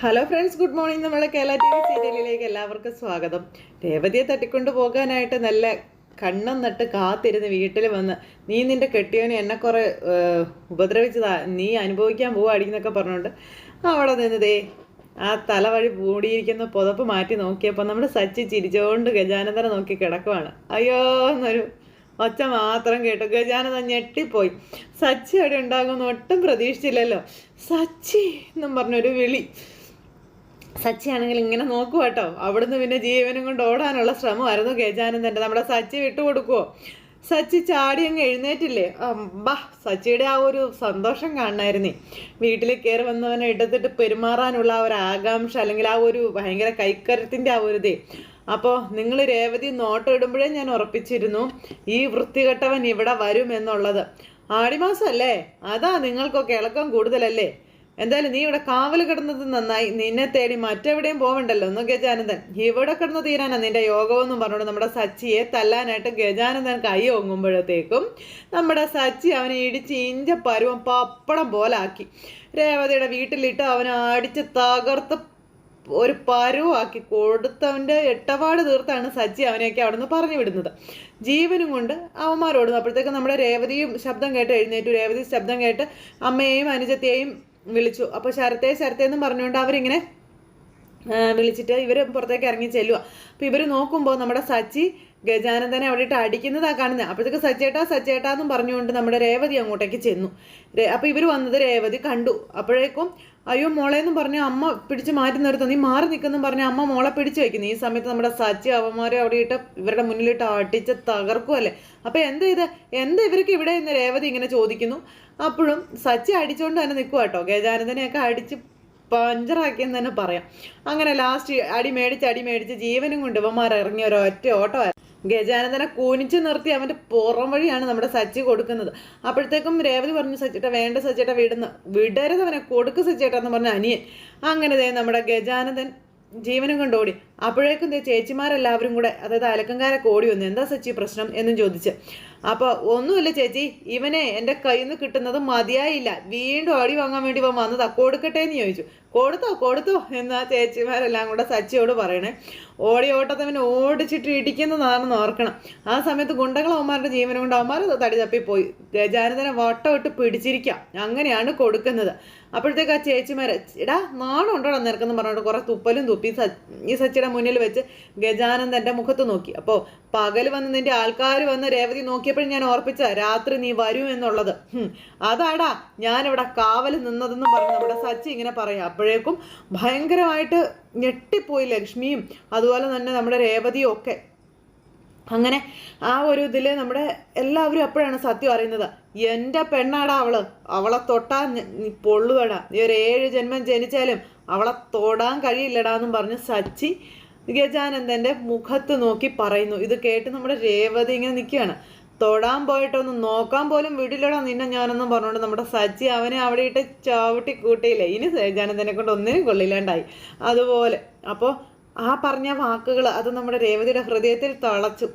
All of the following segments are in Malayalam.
ഹലോ ഫ്രണ്ട്സ് ഗുഡ് മോർണിംഗ് നമ്മളെ കേരള ടി വി സീരിയലിലേക്ക് എല്ലാവർക്കും സ്വാഗതം. രേവതിയെ തട്ടിക്കൊണ്ട് പോകാനായിട്ട് നല്ല കണ്ണം നട്ട് കാത്തിരുന്ന് വീട്ടിൽ വന്ന് നീ നിന്റെ കെട്ടിയവനെ എന്നെ കുറെ ഉപദ്രവിച്ചതാ നീ അനുഭവിക്കാൻ പോവാടിക്കുന്നൊക്കെ പറഞ്ഞുകൊണ്ട് അവിടെ നിന്നതേ ആ തല വഴി മൂടിയിരിക്കുന്ന പുതപ്പ് മാറ്റി നോക്കിയപ്പോൾ നമ്മുടെ സച്ചി ചിരിച്ചുകൊണ്ട് ഗജാനന്ദനെ നോക്കി കിടക്കുവാണ്. അയ്യോ എന്നൊരു ഒച്ച മാത്രം കേട്ടു. ഗജാനന്ദൻ ഞെട്ടിപ്പോയി. സച്ചി അവിടെ ഉണ്ടാകുമെന്ന് ഒട്ടും പ്രതീക്ഷിച്ചില്ലല്ലോ. സച്ചി എന്നും പറഞ്ഞൊരു വിളി. സച്ചിയാണെങ്കിൽ ഇങ്ങനെ നോക്കുക കേട്ടോ അവിടുന്ന് പിന്നെ ജീവനും കൊണ്ട് ഓടാനുള്ള ശ്രമമായിരുന്നു ഗജാനന്ദന്റെ നമ്മുടെ സച്ചി വിട്ടുകൊടുക്കുവോ? സച്ചി ചാടി അങ്ങ് എഴുന്നേറ്റില്ലേ? അമ്പാ സച്ചിയുടെ ആ ഒരു സന്തോഷം കാണണമായിരുന്നേ വീട്ടിൽ കയറി വന്നവനെ എടുത്തിട്ട് പെരുമാറാനുള്ള ആ ഒരു ആകാംക്ഷ അല്ലെങ്കിൽ ആ ഒരു ഭയങ്കര കൈക്കരത്തിന്റെ ആ ഒരു ഇതേ. അപ്പോൾ നിങ്ങൾ രേവതി നോട്ടം ഇടുമ്പോഴേ ഞാൻ ഉറപ്പിച്ചിരുന്നു ഈ വൃത്തികെട്ടവൻ ഇവിടെ വരും എന്നുള്ളത് ആടിമാസം അല്ലേ അതാ നിങ്ങൾക്കൊക്കെ ഇളക്കം കൂടുതലല്ലേ? എന്തായാലും നീ ഇവിടെ കാവൽ കിടന്നത് നന്നായി. നിന്നെ തേടി മറ്റെവിടെയും പോവണ്ടല്ലോ. ഒന്ന് ഗജാനന്ദൻ. ഇവിടെ കിടന്ന് തീരാനാ നിന്റെ യോഗമെന്നും പറഞ്ഞുകൊണ്ട് നമ്മുടെ സച്ചിയെ തല്ലാനായിട്ട് ഗജാനന്ദൻ കൈ ഒങ്ങുമ്പോഴത്തേക്കും നമ്മുടെ സച്ചി അവനെ ഇടിച്ച് ഇഞ്ച പരുവം പപ്പടം പോലെ ആക്കി രേവതിയുടെ വീട്ടിലിട്ട് അവനെ അടിച്ച് തകർത്ത് ഒരു പരുവാക്കി കൊടുത്തവന്റെ എട്ടപാട് തീർത്താണ് സച്ചി അവനെയൊക്കെ അവിടെ നിന്ന് പറഞ്ഞു വിടുന്നത്. ജീവനും കൊണ്ട് അവന്മാരോടുന്നു. അപ്പോഴത്തേക്ക് നമ്മുടെ രേവതിയും ശബ്ദം കേട്ട് എഴുന്നേറ്റു. രേവതി ശബ്ദം കേട്ട് അമ്മയെയും അനുജത്തെയും വിളിച്ചു. അപ്പോൾ ശരത്തെ ശരത്തെ എന്ന് പറഞ്ഞുകൊണ്ട് അവരിങ്ങനെ വിളിച്ചിട്ട് ഇവർ പുറത്തേക്ക് ഇറങ്ങി ചെല്ലുക അപ്പോൾ ഇവർ നോക്കുമ്പോൾ നമ്മുടെ സച്ചി ഗജാനന്ദനെ അവിടെ ഇട്ട് അടിക്കുന്നതാ കാണുന്നത് അപ്പോഴത്തേക്ക് സച്ചേട്ടാ സച്ചേട്ടാ എന്നും പറഞ്ഞുകൊണ്ട് നമ്മുടെ രേവതി അങ്ങോട്ടേക്ക് ചെന്നു. അപ്പോൾ ഇവർ വന്നത് രേവതി കണ്ടു. അപ്പോഴേക്കും അയ്യോ മോളെ എന്നും പറഞ്ഞ് അമ്മ പിടിച്ച് മാറ്റി നിർത്തുന്നു നീ മാറി നിൽക്കുന്നു പറഞ്ഞ് അമ്മ മോളെ പിടിച്ചു വെക്കുന്നു. ഈ സമയത്ത് നമ്മുടെ സച്ചി അവന്മാരെ അവിടെ ഇട്ട് ഇവരുടെ മുന്നിലിട്ട് അടിച്ച് തകർക്കുമല്ലേ അപ്പോൾ എന്താ ഇത്? എന്താ ഇവർക്ക് ഇവിടെ ഇന്ന് രേവതി ഇങ്ങനെ ചോദിക്കുന്നു. അപ്പോഴും സച്ചി അടിച്ചുകൊണ്ട് തന്നെ നിൽക്കുക കേട്ടോ. ഗജാനന്ദനെയൊക്കെ അടിച്ച് പഞ്ചറാക്കിയെന്ന് തന്നെ പറയാം. അങ്ങനെ ലാസ്റ്റ് അടി മേടിച്ച് അടി മേടിച്ച് ജീവനും കൊണ്ട് ഇവന്മാർ ഇറങ്ങിയ ഒറ്റ ഓട്ടോ ഗജാനന്ദനെ കൂനിച്ച് നിർത്തി അവന്റെ പുറം വഴിയാണ് നമ്മുടെ സച്ചി കൊടുക്കുന്നത്. അപ്പോഴത്തേക്കും രേവതി പറഞ്ഞു സച്ചിട്ട വേണ്ട സച്ചിട്ട വിടുന്ന. വിടരുത് അവനെ. കൊടുക്ക് സച്ചിട്ട എന്ന് പറഞ്ഞ അനിയൻ. അങ്ങനെ നമ്മുടെ ഗജാനന്ദൻ ജീവനും കൊണ്ട് ഓടി. അപ്പോഴേക്കും ദേ ചേച്ചിമാരെല്ലാവരും കൂടെ അതായത് അലക്കങ്കാരൊക്കെ ഓടി വന്നു. എന്താ സച്ചി പ്രശ്നം എന്നും ചോദിച്ച്. അപ്പോൾ ഒന്നുമില്ല ചേച്ചി ഇവനെ എന്റെ കയ്യിൽ നിന്ന് കിട്ടുന്നത് മതിയായില്ല. വീണ്ടും അടി വാങ്ങാൻ വേണ്ടി ഇവൻ വന്നതാ. കൊടുക്കട്ടെ എന്ന് ചോദിച്ചു. കൊടുത്തോ കൊടുത്തോ എന്നാ ചേച്ചിമാരെല്ലാം കൂടെ സച്ചിയോട് പറയണേ. ഓടി ഓട്ടത്തവൻ ഓടിച്ചിട്ട് ഇടിക്കുന്നതാണെന്ന് ഓർക്കണം. ആ സമയത്ത് ഗുണ്ടകളവന്മാരുടെ ജീവനും കൊണ്ട് അവന്മാർ തടി തപ്പിപ്പോയി. ഗജാനന്ദനെ വട്ടം ഇട്ട് പിടിച്ചിരിക്കാം. അങ്ങനെയാണ് കൊടുക്കുന്നത്. അപ്പോഴത്തേക്ക് ആ ചേച്ചിമാരെ ഇടാ നാണം ഉണ്ടോടാ നിനക്കെന്ന് പറഞ്ഞോണ്ട് കുറേ തുപ്പലും തുപ്പി ഈ സച്ചിയുടെ മുന്നിൽ വെച്ച് ഗജാനന്ദന്റെ മുഖത്ത് നോക്കി. അപ്പോൾ പകൽ വന്ന് നിന്റെ ആൾക്കാർ വന്ന് രേവതി നോക്കിയപ്പോഴും ഞാൻ ഓർപ്പിച്ച രാത്രി നീ വരൂ എന്നുള്ളത്. അതാടാ ഞാനിവിടെ കാവൽ നിന്നതെന്നും പറഞ്ഞ് നമ്മുടെ സച്ചി ഇങ്ങനെ പറയാം. അപ്പോഴേക്കും ഭയങ്കരമായിട്ട് ഞെട്ടിപ്പോയി ലക്ഷ്മിയും അതുപോലെ തന്നെ നമ്മുടെ രേവതിയും ഒക്കെ. അങ്ങനെ ആ ഒരു ഇതിൽ നമ്മുടെ എല്ലാവരും അപ്പോഴാണ് സത്യം അറിയുന്നത്. എന്റെ പെണ്ണാടാ അവൾ. അവളെ തൊട്ടാ പൊള്ളുവേടാ ഈ ഒരു ഏഴ് ജന്മം ജനിച്ചാലും അവളെ തൊടാൻ കഴിയില്ലടാന്നും പറഞ്ഞ് സച്ചി ഗജാനന്ദന്റെ മുഖത്ത് നോക്കി പറയുന്നു. ഇത് കേട്ട് നമ്മുടെ രേവതി ഇങ്ങനെ നിൽക്കുകയാണ്. തൊടാൻ പോയിട്ടൊന്ന് നോക്കാൻ പോലും വിടില്ലടാ നിന്നെ ഞാനൊന്നും പറഞ്ഞോണ്ട് നമ്മുടെ സച്ചി അവനെ അവിടെ ഇട്ട് ചവിട്ടി കൂട്ടിയില്ലേ ഇനി ഗജാനന്ദനെ കൊണ്ട് ഒന്നിനും കൊള്ളില്ലാണ്ടായി. അതുപോലെ അപ്പോൾ ആ പറഞ്ഞ വാക്കുകൾ അത് നമ്മുടെ രേവതിയുടെ ഹൃദയത്തിൽ തളച്ചു.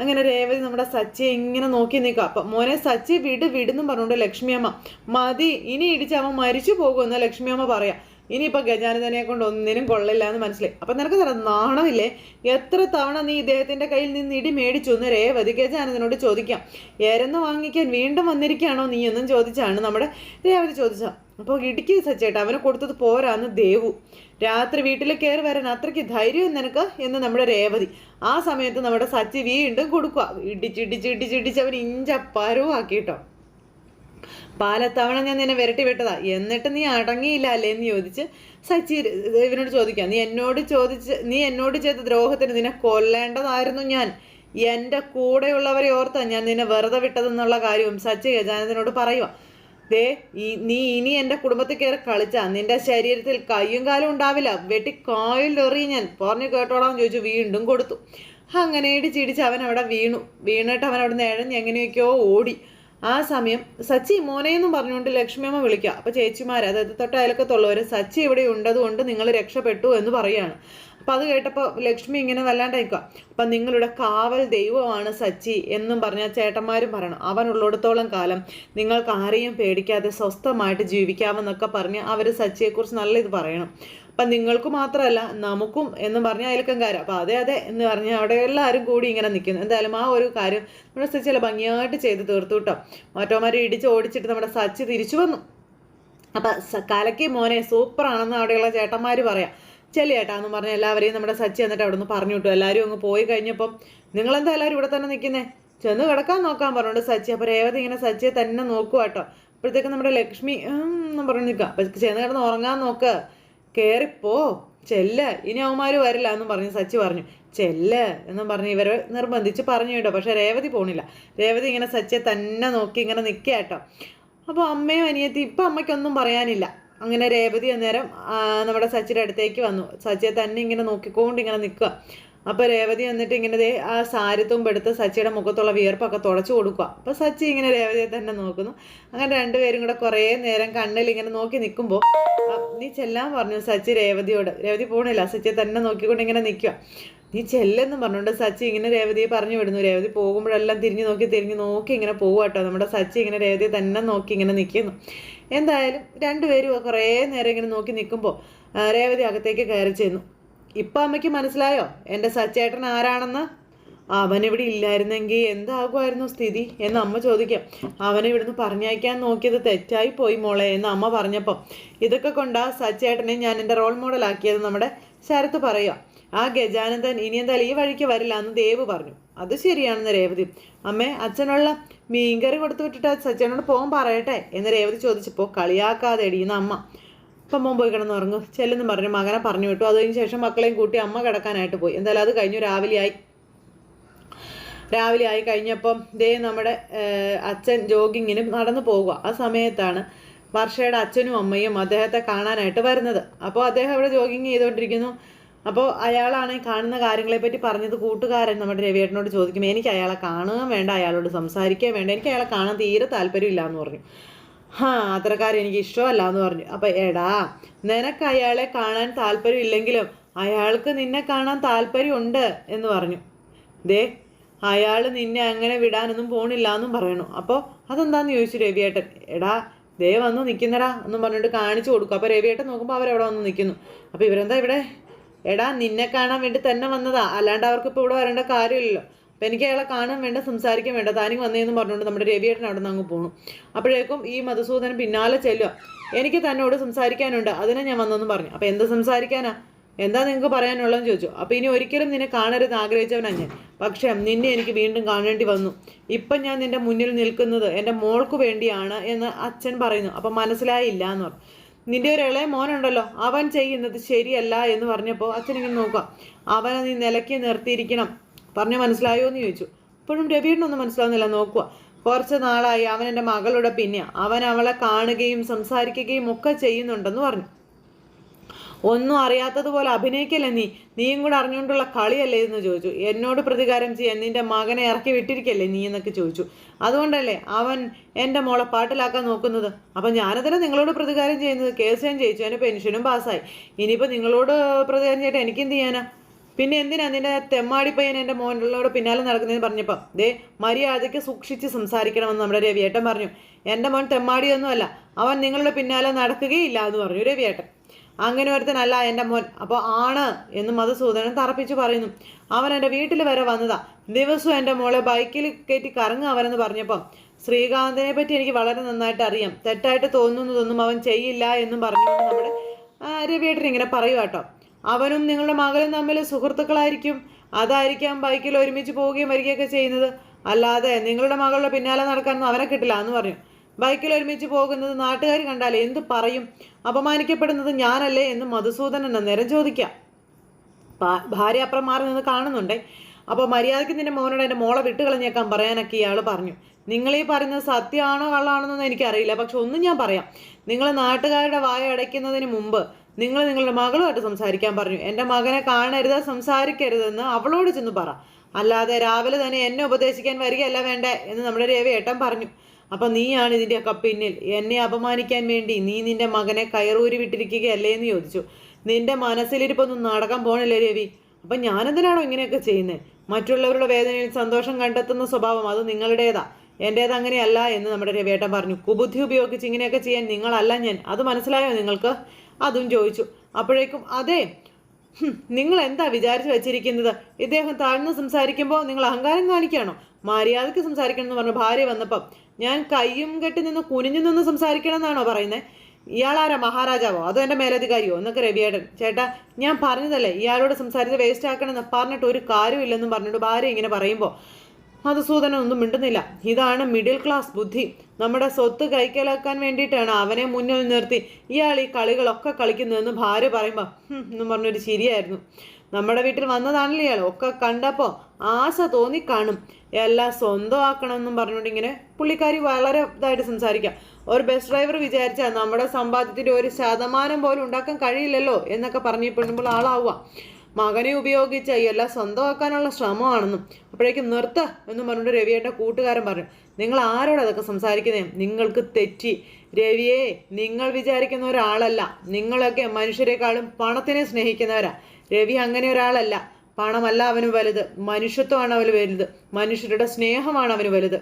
അങ്ങനെ രേവതി നമ്മുടെ സച്ചിയെ ഇങ്ങനെ നോക്കി നിൽക്കുക. അപ്പം മോനെ സച്ചി വിട് വിടുന്നും പറഞ്ഞുകൊണ്ട് ലക്ഷ്മിയമ്മ മതി ഇനി ഇടിച്ച് അവൻ മരിച്ചു പോകുമെന്ന് ലക്ഷ്മിയമ്മ പറയാം. ഇനിയിപ്പോൾ ഗജാനന്ദനെ കൊണ്ട് ഒന്നിനും കൊള്ളില്ല എന്ന് മനസ്സിലായി. അപ്പം നിനക്ക് തരാം നാണമില്ലേ? എത്ര തവണ നീ ഇദ്ദേഹത്തിന്റെ കയ്യിൽ നിന്ന് ഇടി മേടിച്ചു? എന്ന് രേവതി ഗജാനന്ദനോട് ചോദിക്കാം. എരന്ന് വാങ്ങിക്കാൻ വീണ്ടും വന്നിരിക്കുകയാണോ നീ എന്നും ചോദിച്ചാണ് നമ്മുടെ രേവതി ചോദിച്ചത്. അപ്പോൾ ഇടുക്കി സച്ചേട്ടാ അവന് കൊടുത്തത് പോരാന്ന് ദേവു. രാത്രി വീട്ടിൽ കയറി വരാൻ അത്രയ്ക്ക് ധൈര്യം നിനക്ക് എന്ന് നമ്മുടെ രേവതി. ആ സമയത്ത് നമ്മുടെ സച്ചി വീണ്ടും കൊടുക്കുക ഇടിച്ചിടിച്ചിടിച്ചിടിച്ച് ഇടിച്ച് ഇടിച്ച് ഇടിച്ച് അവൻ ഇഞ്ചപ്പാരവും ആക്കിയിട്ടോ പാലത്തവണ ഞാൻ നിന്നെ വിരട്ടി വിട്ടതാ. എന്നിട്ട് നീ അടങ്ങിയില്ല അല്ലേ എന്ന് ചോദിച്ച് സച്ചി ഇവനോട് ചോദിക്കാം. നീ എന്നോട് ചോദിച്ച് നീ എന്നോട് ചെയ്ത ദ്രോഹത്തിന് നിന്നെ കൊല്ലേണ്ടതായിരുന്നു ഞാൻ. എന്റെ കൂടെയുള്ളവരെ ഓർത്താ ഞാൻ നിന്നെ വെറുതെ വിട്ടതെന്നുള്ള കാര്യവും സച്ചി ഗജാനന്ദനോട് പറയുക ദേ നീ ഇനി എന്റെ കുടുംബത്തിൽ കയറി കളിച്ചാ നിന്റെ ശരീരത്തിൽ കയ്യും കാലും ഉണ്ടാവില്ല. വെട്ടി കായിൽ എറിയ ഞാൻ. പറഞ്ഞു കേട്ടോളാം ചോദിച്ചു. വീണ്ടും കൊടുത്തു. അങ്ങനെ ഇടിച്ചിടിച്ച് അവൻ അവിടെ വീണു. വീണിട്ട് അവൻ അവിടെ നിന്ന് എഴഞ്ഞ് എങ്ങനെയൊക്കെയോ ഓടി. ആ സമയം സച്ചി മോനെന്നും പറഞ്ഞുകൊണ്ട് ലക്ഷ്മിയമ്മ വിളിക്കുക. അപ്പോൾ ചേച്ചിമാർ അതായത് തൊട്ട് അയലക്കത്തുള്ളവർ സച്ചി ഇവിടെ ഉണ്ടതുകൊണ്ട് നിങ്ങൾ രക്ഷപ്പെട്ടു എന്ന് പറയുകയാണ് അപ്പം അത് കേട്ടപ്പോൾ ലക്ഷ്മി ഇങ്ങനെ വല്ലാണ്ടായിക്കുക. അപ്പം നിങ്ങളുടെ കാവൽ ദൈവമാണ് സച്ചി എന്നും പറഞ്ഞ ചേട്ടന്മാരും പറയണം. അവനുള്ളിടത്തോളം കാലം നിങ്ങൾക്ക് ആരെയും പേടിക്കാതെ സ്വസ്ഥമായിട്ട് ജീവിക്കാമെന്നൊക്കെ പറഞ്ഞ് അവർ സച്ചിയെക്കുറിച്ച് നല്ല ഇത് പറയണം. അപ്പം നിങ്ങൾക്ക് മാത്രമല്ല നമുക്കും എന്ന് പറഞ്ഞ അയൽക്കംകാരം അപ്പം അതെ അതെ എന്ന് പറഞ്ഞ് അവിടെ എല്ലാവരും കൂടി ഇങ്ങനെ നിൽക്കുന്നു എന്തായാലും ആ ഒരു കാര്യം നമ്മുടെ സച്ചി ഭംഗിയായിട്ട് ചെയ്ത് തീർത്തു കേട്ടോ മറ്റോമാരെ ഇടിച്ച് ഓടിച്ചിട്ട് നമ്മുടെ സച്ചി തിരിച്ചു വന്നു. അപ്പം കലക്കി മോനെ സൂപ്പറാണെന്ന് അവിടെയുള്ള ചേട്ടന്മാർ പറയാം. ചെല്ലിയേട്ടാ എന്ന് പറഞ്ഞ എല്ലാവരെയും നമ്മുടെ സച്ചി എന്നിട്ട് അവിടെ നിന്ന് പറഞ്ഞു വിട്ടു. എല്ലാവരും അങ്ങ് പോയി കഴിഞ്ഞപ്പം നിങ്ങളെന്താ എല്ലാവരും ഇവിടെ തന്നെ നിൽക്കുന്നേ ചെന്ന് കിടക്കാൻ നോക്കാൻ പറഞ്ഞു സച്ചി അപ്പോൾ രേവതി ഇങ്ങനെ സച്ചിയെ തന്നെ നോക്കുക കേട്ടോ അപ്പോഴത്തേക്ക് നമ്മുടെ ലക്ഷ്മി എന്ന് പറഞ്ഞു നിൽക്കുക അപ്പം ചെന്ന് കിടന്ന് ഉറങ്ങാൻ നോക്ക്. കയറിപ്പോ ചെല്ല. ഇനി അവന്മാർ വരില്ല എന്നും പറഞ്ഞു സച്ചി പറഞ്ഞു. ചെല്ല എന്നും പറഞ്ഞ് ഇവരെ നിർബന്ധിച്ച് പറഞ്ഞു കേട്ടോ. പക്ഷേ രേവതി പോണില്ല. രേവതി ഇങ്ങനെ സച്ചിയെ തന്നെ നോക്കി ഇങ്ങനെ നിൽക്കുക കേട്ടോ. അപ്പോൾ അമ്മയും അനിയത്തി ഇപ്പം അമ്മയ്ക്കൊന്നും പറയാനില്ല. അങ്ങനെ രേവതി അന്നേരം നമ്മുടെ സച്ചിയുടെ അടുത്തേക്ക് വന്നു. സച്ചിയെ തന്നെ ഇങ്ങനെ നോക്കിക്കൊണ്ട് ഇങ്ങനെ നിൽക്കുക അപ്പോൾ രേവതി വന്നിട്ട് ഇങ്ങനെ ദേ ആ സാരിത്തും എടുത്ത് സച്ചിയുടെ മുഖത്തുള്ള വിയർപ്പൊക്കെ തുടച്ചു കൊടുക്കുക അപ്പോൾ സച്ചി ഇങ്ങനെ രേവതിയെ തന്നെ നോക്കുന്നു. അങ്ങനെ രണ്ടുപേരും കൂടെ കുറേ നേരം കണ്ണിൽ ഇങ്ങനെ നോക്കി നിൽക്കുമ്പോൾ നീ ചെല്ലാൻ പറഞ്ഞു സച്ചി രേവതിയോട്. രേവതി പോണില്ല. സച്ചിയെ തന്നെ നോക്കിക്കൊണ്ട് ഇങ്ങനെ നിൽക്കുക നീ ചെല്ലെന്ന് പറഞ്ഞുകൊണ്ട് സച്ചി ഇങ്ങനെ രേവതിയെ പറഞ്ഞു വിടുന്നു. രേവതി പോകുമ്പോഴെല്ലാം തിരിഞ്ഞു നോക്കി തിരിഞ്ഞു നോക്കി ഇങ്ങനെ പോവാട്ടോ നമ്മുടെ സച്ചി ഇങ്ങനെ രേവതിയെ തന്നെ നോക്കി ഇങ്ങനെ നിൽക്കുന്നു എന്തായാലും രണ്ടുപേരും കുറേ നേരം ഇങ്ങനെ നോക്കി നിൽക്കുമ്പോൾ രേവതി അകത്തേക്ക് കയറി ചെന്നു. ഇപ്പം അമ്മയ്ക്ക് മനസ്സിലായോ? എന്റെ സച്ചേട്ടൻ ആരാണെന്ന്? അവനിവിടെ ഇല്ലായിരുന്നെങ്കിൽ എന്താകുമായിരുന്നു സ്ഥിതി? എന്ന് അമ്മ ചോദിക്കാം. അവനെ ഇവിടുന്ന് പറഞ്ഞയക്കാൻ നോക്കിയത് തെറ്റായി പോയി മോളെ എന്ന് അമ്മ പറഞ്ഞപ്പോൾ ഇതൊക്കെ കൊണ്ടാ സച്ചേട്ടനെ ഞാൻ എന്റെ റോൾ മോഡൽ മോഡലാക്കിയത് നമ്മുടെ ശരത്ത് പറയുക. ആ ഗജാനന്ദൻ ഇനി എന്തായാലും ഈ വഴിക്ക് വരില്ല എന്ന് ദേവ് പറഞ്ഞു. അത് ശരിയാണെന്ന് രേവതി. അമ്മേ അച്ഛനുള്ള മീൻകറി കൊടുത്തു വിട്ടിട്ട് സച്ചേനോട് പോകാൻ പറയട്ടെ? എന്ന് രേവതി ചോദിച്ചപ്പോൾ കളിയാക്കാതെ എടിയുന്ന അമ്മ. ഇപ്പം മോൻ പോയി കിടന്ന് ഉറങ്ങും ചെല്ലെന്ന് പറഞ്ഞു മകനെ പറഞ്ഞു വിട്ടു. അതിന് ശേഷം മക്കളെയും കൂട്ടി അമ്മ കിടക്കാനായിട്ട് പോയി. എന്തായാലും അത് കഴിഞ്ഞു രാവിലെയായി. രാവിലെ ആയി കഴിഞ്ഞപ്പം ദേ നമ്മുടെ അച്ഛൻ ജോഗിങ്ങിനും നടന്നു പോകുക ആ സമയത്താണ് വർഷയുടെ അച്ഛനും അമ്മയും അദ്ദേഹത്തെ കാണാനായിട്ട് വരുന്നത്. അപ്പോൾ അദ്ദേഹം അവിടെ ജോഗിങ് ചെയ്തുകൊണ്ടിരിക്കുന്നു. അപ്പോൾ അയാളാണ് കാണുന്ന കാര്യങ്ങളെപ്പറ്റി പറഞ്ഞത് കൂട്ടുകാരൻ നമ്മുടെ രവിയേട്ടനോട് ചോദിക്കുമ്പോൾ എനിക്ക് അയാളെ കാണുകയും വേണ്ട അയാളോട് സംസാരിക്കുകയും വേണ്ട എനിക്ക് അയാളെ കാണാൻ തീരെ താല്പര്യമില്ല എന്ന് പറഞ്ഞു. ഹാ അത്രക്കാരൻ എനിക്ക് ഇഷ്ടമല്ല എന്ന് പറഞ്ഞു. അപ്പം എടാ നിനക്ക് അയാളെ കാണാൻ താല്പര്യമില്ലെങ്കിലും അയാൾക്ക് നിന്നെ കാണാൻ താല്പര്യമുണ്ട് എന്ന് പറഞ്ഞു. ദേ അയാൾ നിന്നെ അങ്ങനെ വിടാനൊന്നും പോണില്ല എന്നും പറയണു അപ്പോൾ അതെന്താന്ന് ചോദിച്ചു രവിയേട്ടൻ? എടാ ദേ വന്ന് നിൽക്കുന്നടാ എന്നും പറഞ്ഞിട്ട് കാണിച്ചു കൊടുക്കും. അപ്പോൾ രവിയേട്ടൻ നോക്കുമ്പോൾ അവരവിടെ വന്ന് നിൽക്കുന്നു അപ്പോൾ ഇവരെന്താ ഇവിടെ? എടാ നിന്നെ കാണാൻ വേണ്ടി തന്നെ വന്നതാ. അല്ലാണ്ട് അവർക്ക് ഇപ്പോൾ ഇവിടെ വരേണ്ട കാര്യമില്ലല്ലോ. അപ്പം എനിക്ക് അയാളെ കാണാൻ വേണ്ട സംസാരിക്കാൻ വേണ്ട. താനിങ് വന്നതെന്ന് പറഞ്ഞുകൊണ്ട് നമ്മുടെ രവിയേട്ടൻ അവിടെ നിന്ന് അങ്ങ് പോണു. അപ്പോഴേക്കും ഈ മധുസൂദനൻ പിന്നാലെ ചെല്ലുക. എനിക്ക് തന്നോട് സംസാരിക്കാനുണ്ട്. അതിനെ ഞാൻ വന്നെന്ന് പറഞ്ഞു. അപ്പോൾ എന്താ സംസാരിക്കാനാ? എന്താ നിങ്ങൾക്ക് പറയാനുള്ളതെന്ന് ചോദിച്ചു. അപ്പോൾ ഇനി ഒരിക്കലും നിന്നെ കാണരുത് ആഗ്രഹിച്ചവനാണ് ഞാൻ. പക്ഷേ നിന്നെ എനിക്ക് വീണ്ടും കാണേണ്ടി വന്നു. ഇപ്പം ഞാൻ നിന്റെ മുന്നിൽ നിൽക്കുന്നത് എന്റെ മോൾക്ക് വേണ്ടിയാണ് എന്ന് അച്ഛൻ പറയുന്നു. അപ്പം മനസ്സിലായില്ല എന്ന് പറഞ്ഞു. നിന്റെ ഒരു ഇളയ മോനുണ്ടല്ലോ. അവൻ ചെയ്യുന്നത് ശരിയല്ല എന്ന് പറഞ്ഞപ്പോൾ അച്ഛനിങ്ങനെ നോക്കുക. അവനെ നീ നിലയ്ക്ക് നിർത്തിയിരിക്കണം. പറഞ്ഞ മനസ്സിലായോ എന്ന് ചോദിച്ചു. ഇപ്പോഴും രവീടിനൊന്നും മനസ്സിലാവുന്നില്ല നോക്കുക കുറച്ച് നാളായി അവൻ എന്റെ മകളുടെ പിന്നെ അവൻ അവളെ കാണുകയും സംസാരിക്കുകയും ഒക്കെ ചെയ്യുന്നുണ്ടെന്ന് പറഞ്ഞു. ഒന്നും അറിയാത്തതുപോലെ അഭിനയിക്കല്ലേ നീ? നീയും കൂടെ അറിഞ്ഞുകൊണ്ടുള്ള കളിയല്ലേ എന്ന് ചോദിച്ചു. എന്നോട് പ്രതികാരം ചെയ്യാൻ നിന്റെ മകനെ ഇറക്കി വിട്ടിരിക്കല്ലേ നീ എന്നൊക്കെ ചോദിച്ചു. അതുകൊണ്ടല്ലേ അവൻ എന്റെ മോളെ പാട്ടിലാക്കാൻ നോക്കുന്നത്? അപ്പം ഞാനതിനെ നിങ്ങളോട് പ്രതികാരം ചെയ്യുന്നത് കേസ് ഞാൻ ജയിച്ചു. എന്റെ പെൻഷനും പാസ്സായി. ഇനിയിപ്പോൾ നിങ്ങളോട് പ്രതികാരം ചെയ്തിട്ട് എനിക്കെന്ത് ചെയ്യാനാ? പിന്നെ എന്തിനാ നിന്റെ തെമ്മാടി പയ്യൻ എന്റെ മോനോട് പിന്നാലെ നടക്കുന്നതെന്ന് പറഞ്ഞപ്പോൾ ദേ മര്യാദയ്ക്ക് സൂക്ഷിച്ച് സംസാരിക്കണമെന്ന് നമ്മുടെ രവിയേട്ടൻ പറഞ്ഞു. എന്റെ മോൻ തെമ്മാടിയൊന്നുമല്ല അവൻ നിങ്ങളുടെ പിന്നാലെ നടക്കുകയില്ല എന്ന് പറഞ്ഞു രവിയേട്ടൻ അങ്ങനെ ഒരുത്തനല്ല എന്റെ മോൻ. അപ്പോൾ ആണ് എന്ന് മധുസൂദനൻ തറപ്പിച്ച് പറയുന്നു. അവൻ എന്റെ വീട്ടിൽ വരെ വന്നതാ. ദിവസവും എന്റെ മോളെ ബൈക്കിൽ കയറ്റി കറങ്ങുക അവരെന്ന് പറഞ്ഞപ്പം ശ്രീകാന്തിനെ പറ്റി എനിക്ക് വളരെ നന്നായിട്ട് അറിയാം. തെറ്റായിട്ട് തോന്നുന്നതൊന്നും അവൻ ചെയ്യില്ല എന്നും പറഞ്ഞു നമ്മുടെ രവിയേട്ടൻ ഇങ്ങനെ പറയുക കേട്ടോ അവനും നിങ്ങളുടെ മകളും തമ്മിൽ സുഹൃത്തുക്കളായിരിക്കും. അതായിരിക്കാം ബൈക്കിൽ ഒരുമിച്ച് പോവുകയും വരികയൊക്കെ ചെയ്യുന്നത്. അല്ലാതെ നിങ്ങളുടെ മകളുടെ പിന്നാലെ നടക്കാനൊന്നും അവനെ കിട്ടില്ല എന്ന് പറഞ്ഞു. ബൈക്കിൽ ഒരുമിച്ച് പോകുന്നത് നാട്ടുകാർ കണ്ടാൽ എന്ത് പറയും? അപമാനിക്കപ്പെടുന്നത് ഞാനല്ലേ എന്ന് മധുസൂദനൻ അന്നേരം ചോദിക്കാം. ഭാര്യ അപ്പുറം മാറി നിന്ന് കാണുന്നുണ്ടേ. അപ്പോൾ മര്യാദയ്ക്ക് നിന്റെ മോനോട് എന്റെ മോളെ വിട്ട് കളഞ്ഞേക്കാൻ പറയാനൊക്കെ ഇയാൾ പറഞ്ഞു. നിങ്ങൾ ഈ പറയുന്നത് സത്യമാണോ കള്ളാണെന്നൊന്നും എനിക്കറിയില്ല. പക്ഷെ ഒന്നും ഞാൻ പറയാം. നിങ്ങൾ നാട്ടുകാരുടെ വായ അടയ്ക്കുന്നതിന് മുമ്പ് നിങ്ങൾ നിങ്ങളുടെ മകളുമായിട്ട് സംസാരിക്കാൻ പറഞ്ഞു. എന്റെ മകനെ കാണരുത് സംസാരിക്കരുതെന്ന് അവളോട് ചെന്ന് പറ. അല്ലാതെ രാവിലെ തന്നെ എന്നെ ഉപദേശിക്കാൻ വരികയല്ല വേണ്ട എന്ന് നമ്മുടെ രവി ഏട്ടൻ പറഞ്ഞു. അപ്പം നീയാണ് ഇതിന്റെയൊക്കെ പിന്നിൽ. എന്നെ അപമാനിക്കാൻ വേണ്ടി നീ നിന്റെ മകനെ കയറൂരി വിട്ടിരിക്കുകയല്ലേ എന്ന് ചോദിച്ചു. നിന്റെ മനസ്സിലിരിപ്പൊന്നും നടക്കാൻ പോണില്ലേ രവി? അപ്പം ഞാനെന്തിനാണോ ഇങ്ങനെയൊക്കെ ചെയ്യുന്നത് മറ്റുള്ളവരുടെ വേദനയിൽ സന്തോഷം കണ്ടെത്തുന്ന സ്വഭാവം അത് നിങ്ങളുടേതാ. എന്റേത് അങ്ങനെയല്ല എന്ന് നമ്മുടെ രവിയേട്ടൻ പറഞ്ഞു. കുബുദ്ധി ഉപയോഗിച്ച് ഇങ്ങനെയൊക്കെ ചെയ്യാൻ നിങ്ങളല്ല ഞാൻ. അത് മനസ്സിലായോ നിങ്ങൾക്ക്? അതും ചോദിച്ചു. അപ്പോഴേക്കും അതെ നിങ്ങൾ എന്താ വിചാരിച്ചു വെച്ചിരിക്കുന്നത്? ഇദ്ദേഹം താഴ്ന്ന് സംസാരിക്കുമ്പോൾ നിങ്ങൾ അഹങ്കാരം കാണിക്കുകയാണോ? മര്യാദയ്ക്ക് സംസാരിക്കണമെന്ന് പറഞ്ഞു ഭാര്യ വന്നപ്പം ഞാൻ കയ്യും കെട്ടി നിന്ന് കുനിഞ്ഞു നിന്ന് സംസാരിക്കണം എന്നാണോ പറയുന്നത് ഇയാളാരാ മഹാരാജാവോ? അതോ എന്റെ മേലധികാരിയോ? എന്നൊക്കെ രവിയേട്ടൻ ചേട്ടാ ഞാൻ പറഞ്ഞതല്ലേ ഇയാളോട് സംസാരിച്ച് വേസ്റ്റ് ആക്കണമെന്ന് പറഞ്ഞിട്ട് ഒരു കാര്യമില്ലെന്നും പറഞ്ഞിട്ട് ഭാര്യ ഇങ്ങനെ പറയുമ്പോൾ മധുസൂദനൻ ഒന്നും മിണ്ടുന്നില്ല. ഇതാണ് മിഡിൽ ക്ലാസ് ബുദ്ധി. നമ്മുടെ സ്വത്ത് കൈക്കലാക്കാൻ വേണ്ടിയിട്ടാണ് അവനെ മുന്നിൽ നിർത്തി ഇയാൾ ഈ കളികളൊക്കെ കളിക്കുന്നതെന്ന് ഭാര്യ പറയുമ്പോൾ എന്നും പറഞ്ഞൊരു ചിരിയായിരുന്നു. നമ്മുടെ വീട്ടിൽ വന്നതാണല്ലോ ഇയാൾ? ഒക്കെ കണ്ടപ്പോൾ ആശ തോന്നി കാണും. എല്ലാം സ്വന്തമാക്കണമെന്നും പറഞ്ഞുകൊണ്ട് ഇങ്ങനെ പുള്ളിക്കാരി വളരെ ഇതായിട്ട് സംസാരിക്കാം. ഒരു ബസ് ഡ്രൈവർ വിചാരിച്ചാൽ നമ്മുടെ സമ്പാദ്യത്തിന്റെ ഒരു ശതമാനം പോലും ഉണ്ടാക്കാൻ കഴിയില്ലല്ലോ എന്നൊക്കെ പറഞ്ഞപ്പോൾ ആളാവുക. മകനെ ഉപയോഗിച്ച് എല്ലാം സ്വന്തമാക്കാനുള്ള ശ്രമമാണെന്നും അപ്പോഴേക്കും നിർത്ത എന്ന് പറഞ്ഞിട്ട് രവിയേട്ട കൂട്ടുകാരൻ പറഞ്ഞു. നിങ്ങൾ ആരോട് അതൊക്കെ സംസാരിക്കുന്നേ? നിങ്ങൾക്ക് തെറ്റി. രവിയെ നിങ്ങൾ വിചാരിക്കുന്ന ഒരാളല്ല. നിങ്ങളൊക്കെ മനുഷ്യരെക്കാളും പണത്തിനെ സ്നേഹിക്കുന്നവരാ. രവി അങ്ങനെ ഒരാളല്ല. പണമല്ല അവന് വലുത്. മനുഷ്യത്വമാണ് അവന് വലുത്. മനുഷ്യരുടെ സ്നേഹമാണ് അവന് വലുത്.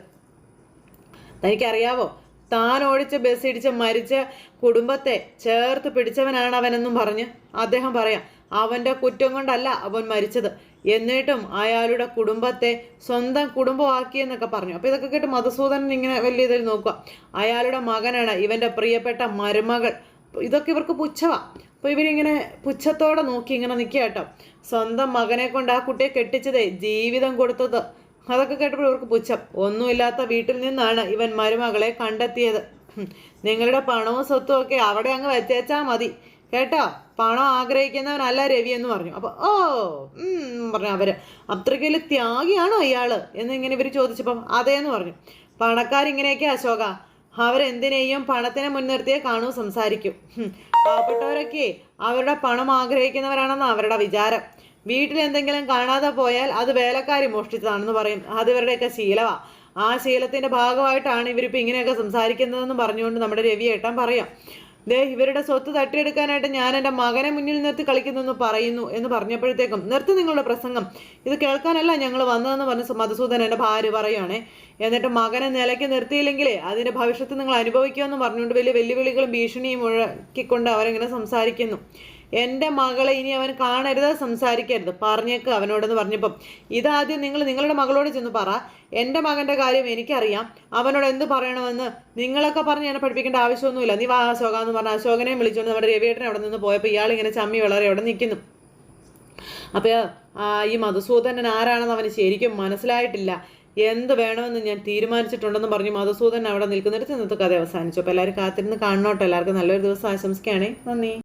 തനിക്കറിയാവോ? താൻ ഓടിച്ച് ബസ് ഇടിച്ച് മരിച്ച കുടുംബത്തെ ചേർത്ത് പിടിച്ചവനാണ് അവനെന്നും പറഞ്ഞ് അദ്ദേഹം പറയാം. അവന്റെ കുറ്റം കൊണ്ടല്ല അവൻ മരിച്ചത്. എന്നിട്ടും അയാളുടെ കുടുംബത്തെ സ്വന്തം കുടുംബമാക്കിയെന്നൊക്കെ പറഞ്ഞു. അപ്പോൾ ഇതൊക്കെ കേട്ട് മധുസൂദനൻ ഇങ്ങനെ വലിയ ഇതിൽ നോക്കുക. അയാളുടെ മകനാണ് ഇവന്റെ പ്രിയപ്പെട്ട മരുമകൾ. ഇതൊക്കെ ഇവർക്ക് പുച്ഛവാ. അപ്പോൾ ഇവരിങ്ങനെ പുച്ഛത്തോടെ നോക്കി ഇങ്ങനെ നിൽക്കുക കേട്ടോ. സ്വന്തം മകനെ കൊണ്ട് ആ കുട്ടിയെ കെട്ടിച്ചതേ ജീവിതം കൊടുത്തത്. അതൊക്കെ കേട്ടപ്പോൾ ഇവർക്ക് പുച്ഛം. ഒന്നുമില്ലാത്ത വീട്ടിൽ നിന്നാണ് ഇവൻ മരുമകളെ കണ്ടെത്തിയത്. നിങ്ങളുടെ പണവും സ്വത്തും ഒക്കെ അവിടെ അങ്ങ് വെച്ചേച്ചാൽ മതി. കേട്ടോ? പണം ആഗ്രഹിക്കുന്നവനല്ല രവി എന്ന് പറഞ്ഞു. അപ്പോൾ ഓ പറഞ്ഞു അവർ. അത്രയ്ക്ക് വലിയ ത്യാഗിയാണോ ഇയാൾ? എന്ന് ഇങ്ങനെ ഇവർ ചോദിച്ചപ്പം അതേന്ന് പറഞ്ഞു. പണക്കാരിങ്ങനെയൊക്കെ അശോക. അവരെന്തിനേയും പണത്തിനെ മുൻനിർത്തിയേ കാണൂ സംസാരിക്കും. പാവപ്പെട്ടവരൊക്കെ അവരുടെ പണം ആഗ്രഹിക്കുന്നവരാണെന്ന് അവരുടെ വിചാരം. വീട്ടിൽ എന്തെങ്കിലും കാണാതെ പോയാൽ അത് വേലക്കാരി മോഷ്ടിച്ചതാണെന്ന് പറയും. അത് ഇവരുടെയൊക്കെ ശീലമാ ആ ശീലത്തിന്റെ ഭാഗമായിട്ടാണ് ഇവരിപ്പോൾ ഇങ്ങനെയൊക്കെ സംസാരിക്കുന്നതെന്ന് പറഞ്ഞുകൊണ്ട് നമ്മുടെ രവി ഏട്ടൻ പറയാം. ദേ ഇവരുടെ സ്വത്ത് തട്ടിയെടുക്കാനായിട്ട് ഞാൻ എന്റെ മകനെ മുന്നിൽ നിർത്തി കളിക്കുന്നെന്ന് പറയുന്നു എന്ന് പറഞ്ഞപ്പോഴത്തേക്കും നിർത്തി നിങ്ങളുടെ പ്രസംഗം. ഇത് കേൾക്കാനല്ല ഞങ്ങൾ വന്നതെന്ന് പറഞ്ഞ മധുസൂദൻ എന്റെ ഭാര്യ പറയുവാണേ. എന്നിട്ട് മകനെ നിലയ്ക്ക് നിർത്തിയില്ലെങ്കിലേ അതിന്റെ ഭവിഷ്യത്ത് നിങ്ങൾ അനുഭവിക്കുമെന്ന് പറഞ്ഞുകൊണ്ട് വലിയ വെല്ലുവിളികളും ഭീഷണിയും മുഴക്കിക്കൊണ്ട് അവരിങ്ങനെ സംസാരിക്കുന്നു. എന്റെ മകളെ ഇനി അവൻ കാണരുത് സംസാരിക്കരുത്. പറഞ്ഞേക്ക് അവനോടെന്ന് പറഞ്ഞപ്പം ഇതാദ്യം നിങ്ങൾ നിങ്ങളുടെ മകളോട് ചെന്ന് പറ. എന്റെ മകന്റെ കാര്യം എനിക്കറിയാം. അവനോട് എന്ത് പറയണമെന്ന് നിങ്ങളൊക്കെ പറഞ്ഞ് എന്നെ പഠിപ്പിക്കേണ്ട ആവശ്യമൊന്നുമില്ല. നീ വാ അശോക എന്ന് പറഞ്ഞ അശോകനെ വിളിച്ചുകൊണ്ട് നമ്മുടെ രവിയേട്ടൻ അവിടെ നിന്ന് പോയപ്പോൾ ഇയാൾ ഇങ്ങനെ ചമ്മി വളരെ അവിടെ നിൽക്കുന്നു. അപ്പോൾ ഈ മധുസൂദനൻ ആരാണെന്ന് അവന് ശരിക്കും മനസ്സിലായിട്ടില്ല. എന്ത് വേണമെന്ന് ഞാൻ തീരുമാനിച്ചിട്ടുണ്ടെന്ന് പറഞ്ഞു മധുസൂദനൻ അവിടെ നിൽക്കുന്നിടത്ത് ഇന്നത്തെ കഥ അവസാനിച്ചു. അപ്പോൾ എല്ലാവരും കാത്തിരുന്ന് കാണണോട്ടോ. എല്ലാവർക്കും നല്ലൊരു ദിവസം ആശംസിക്കുകയാണേ. നന്ദി.